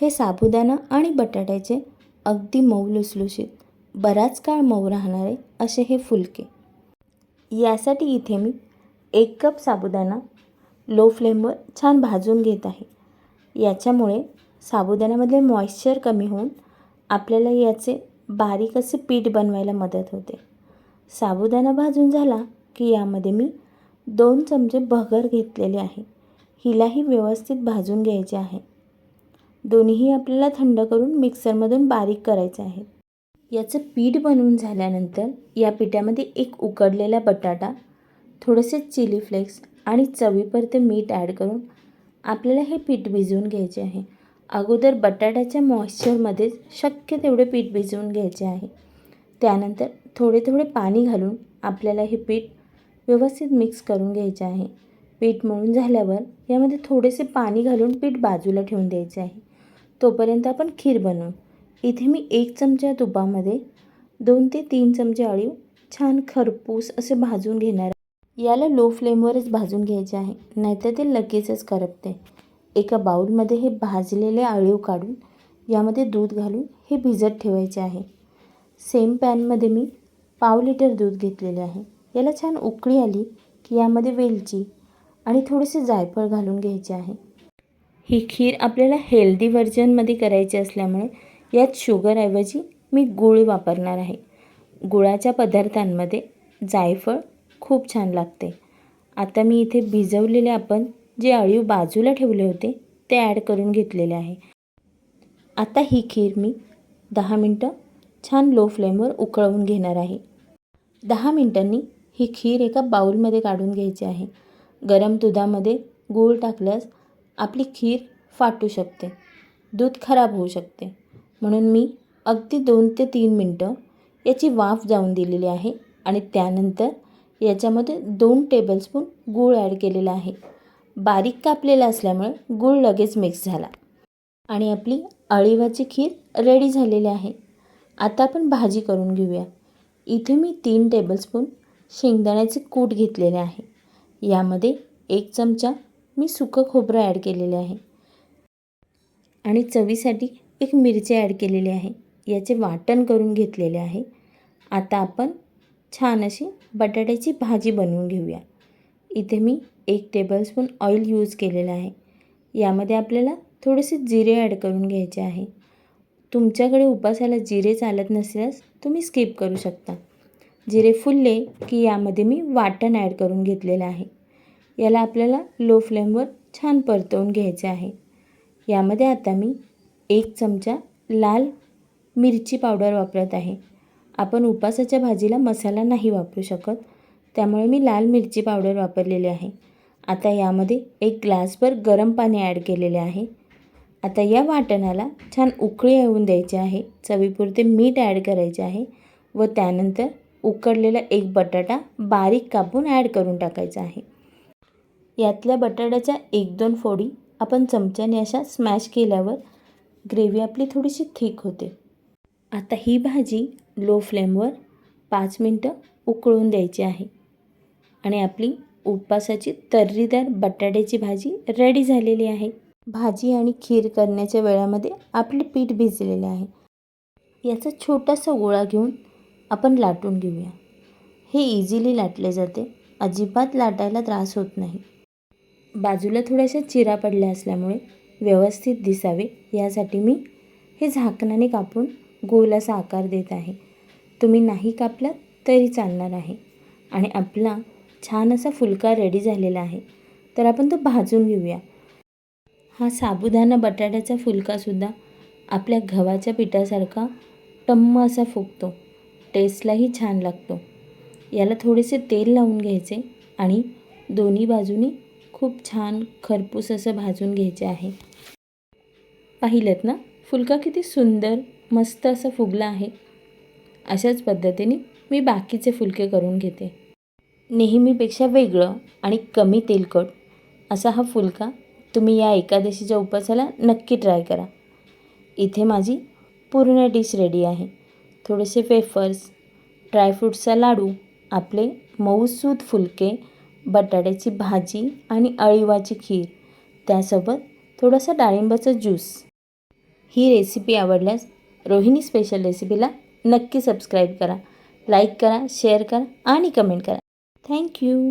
हे साबुदाणा आणि बटाट्याचे अगदी मऊ लुसलुशीत बराच काळ मऊ राहणारे असे हे फुलके. यासाठी इथे मी एक कप साबुदाणा लो फ्लेमवर छान भाजून घेत आहे. याच्यामुळे साबुदाण्यामधले मॉइश्चर कमी होऊन आपल्याला याचे बारीक असे पीठ बनवायला मदत होते. साबुदाणा भाजून झाला की यामध्ये मी दोन चमचे भगर घेतलेले आहे. हिलाही व्यवस्थित भाजून घ्यायचे आहे. दोन्हीही आपल्याला थंड करून मिक्सरमधून बारीक करायचे आहे याचं पीठ बनवून झाल्यानंतर या पिठामध्ये एक उकडलेला बटाटा थोडेसे चिली फ्लेक्स आणि चवीपुरते मीठ ॲड करून आपल्याला हे पीठ भिजवून घ्यायचे आहे. अगोदर बटाट्याच्या मॉइश्चरमध्येच शक्य तेवढे पीठ भिजवून घ्यायचे आहे. त्यानंतर थोडे थोडे पाणी घालून आपल्याला हे पीठ व्यवस्थित मिक्स करून घ्यायचे आहे. पीठ मळून झाल्यावर यामध्ये थोडेसे पाणी घालून पीठ बाजूला ठेवून द्यायचे आहे. तोपर्यंत आपण खीर बनवू. इथे मी एक चमचा तुपामध्ये दोन ते तीन चमचे अळीव छान खरपूस असे भाजून घेणार आहे. याला लो फ्लेमवरच भाजून घ्यायचे आहे नाहीतर ते लगेचच करपते. एका बाऊलमध्ये हे भाजलेले अळीव काढून यामध्ये दूध घालून हे भिजत ठेवायचे आहे. सेम पॅनमध्ये मी पाव लिटर दूध घेतलेले आहे. याला छान उकळी आली की यामध्ये वेलची आणि थोडेसे जायफळ घालून घ्यायचे आहे. ही खीर आपल्याला हेल्दी व्हर्जनमध्ये करायची असल्यामुळे यात शुगरऐवजी मी गूळ वापरणार आहे. गुळाच्या पदार्थांमध्ये जायफळ खूप छान लागते. आता मी इथे भिजवलेले आपण जे अळीव बाजूला ठेवले होते ते ॲड करून घेतलेले आहे. आता ही खीर मी दहा मिनटं छान लो फ्लेमवर उकळवून घेणार आहे. दहा मिनटांनी ही खीर एका बाऊलमध्ये काढून घ्यायची आहे. गरम दुधामध्ये गूळ टाकल्यास आपली खीर फाटू शकते. दूध खराब होऊ शकते. म्हणून मी अगदी दोन ते तीन मिनटं याची वाफ जाऊन दिलेली आहे आणि त्यानंतर याच्यामध्ये दोन टेबलस्पून गूळ ॲड केलेला आहे. बारीक कापलेला असल्यामुळे गूळ लगेच मिक्स झाला. आणि आपली अळीवाची खीर रेडी झालेली आहे. आता आपण भाजी करून घेऊया. इथे मी तीन टेबलस्पून शेंगदाण्याचे कूट घेतलेले आहे. यामध्ये एक चमचा मी सुकं खोबरं ॲड केलेले आहे. आणि चवीसाठी एक मिरची ॲड केलेली आहे. याचे वाटण करून घेतलेले आहे. आता आपण छान अशी बटाट्याची भाजी बनवून घेऊया. इथे मी एक टेबलस्पून ऑइल यूज केलेलं आहे. यामध्ये आपल्याला थोडेसे जिरे ॲड करून घ्यायचे आहे. तुमच्याकडे उपासाला जिरे चालत नसल्यास तुम्ही स्किप करू शकता. जिरे फुलले की यामध्ये मी वाटण ॲड करून घेतलेलं आहे. याला आपल्याला लो फ्लेमवर छान परतवून घ्यायचे आहे. यामध्ये आता मी एक चमचा लाल मिरची पावडर वापरत आहे. आपण उपासाच्या भाजीला मसाला नाही वापरू शकत त्यामुळे मी लाल मिरची पावडर वापरलेली आहे. आता यामध्ये एक ग्लासभर गरम पाणी ॲड केलेले आहे. आता या वाटणाला छान उकळी येऊन द्यायची आहे. चवीपुरते मीठ ॲड करायचे आहे व त्यानंतर उकडलेला एक बटाटा बारीक कापून ॲड करून टाकायचा आहे. यातल्या बटाट्याच्या एक दोन फोडी आपण चमच्याने अशा स्मॅश केल्यावर ग्रेव्ही आपली थोडीशी थिक होते. आता ही भाजी लो फ्लेमवर पाच मिनटं उकळून द्यायची आहे. आणि आपली उपवासाची तर्रीदार बटाट्याची भाजी रेडी झालेली आहे. भाजी आणि खीर करण्याच्या वेळामध्ये आपले पीठ भिजलेले आहे. याचा छोटासा गोळा घेऊन आपण लाटून घेऊया. हे इझिली लाटले जाते. अजिबात लाटायला त्रास होत नाही. बाजूला थोड्याशा चिरा पडल्या असल्यामुळे व्यवस्थित दिसावे. यासाठी मी हे झाकणाने कापून गोल असा आकार देत आहे. तुम्ही नाही कापलात तरी चालणार आहे. आणि आपला छान असा फुलका रेडी झालेला आहे. तर आपण तो भाजून घेऊया. हा साबुदाणा बटाट्याचा फुलकासुद्धा आपल्या गव्हाच्या पिठासारखा टम्म असा फुगतो. टेस्टलाही छान लागतो. याला थोडेसे तेल लावून घ्यायचे आणि दोन्ही बाजूनी खूप छान खरपूस असं भाजून घ्यायचे आहे. पाहिलं ना? फुलका किती सुंदर मस्त असं फुगला आहे. अशाच पद्धतीने मी बाकीचे फुलके करून घेते. नेहमीपेक्षा वेगळं आणि कमी तेलकट असा हा फुलका तुम्ही या एकादशीच्या उपासाला नक्की ट्राय करा. इथे माझी पूर्ण डिश रेडी आहे. थोडेसे वेफर्स ड्रायफ्रूटचा लाडू आपले मऊसूद फुलके बटाट्याची भाजी आणि अळीवाची खीर. त्यासोबत थोडासा डाळिंबाचा ज्यूस. ही रेसिपी आवडल्यास रोहिणी स्पेशल रेसिपीला नक्की सबस्क्राईब करा. लाईक करा शेअर करा आणि कमेंट करा. थँक्यू